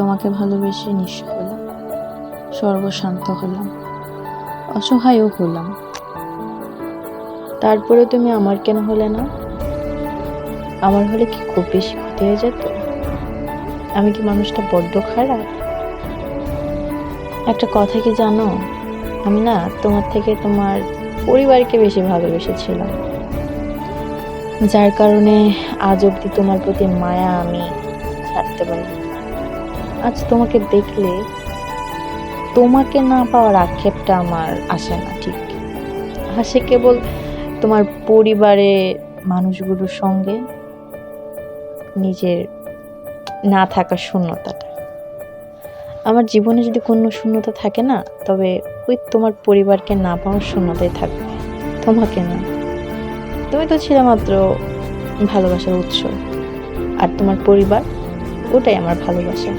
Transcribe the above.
তোমাকে ভালোবেসে নিঃস্ব হলাম, সর্বশান্ত হলাম, অসহায়ও হলাম। তারপরে তুমি আমার কেন হলে না? আমার হলে কি খুব বেশি ক্ষতি হয়ে যেত? আমি কি মানুষটা বড্ড খারাপ? একটা কথা কি জানো? আমি না তোমার থেকে তোমার পরিবারকে বেশি ভালোবেসেছিলাম। যার কারণে আজ অব্দি তোমার প্রতি মায়া আমি ছাড়তে পারি আজ তোমাকে দেখলে তোমাকে না পাওয়ার আক্ষেপটা আমার আসে না, ঠিক? আসে কেবল তোমার পরিবারে মানুষগুলোর সঙ্গে নিজের না থাকার শূন্যতাটা। আমার জীবনে যদি কোনো শূন্যতা থাকে না, তবে ওই তোমার পরিবারকে না পাওয়ার শূন্যতাই থাকবে, তোমাকে না। তুমি তো ছিলে মাত্র ভালোবাসার উৎস, আর তোমার পরিবার ওটাই আমার ভালোবাসা।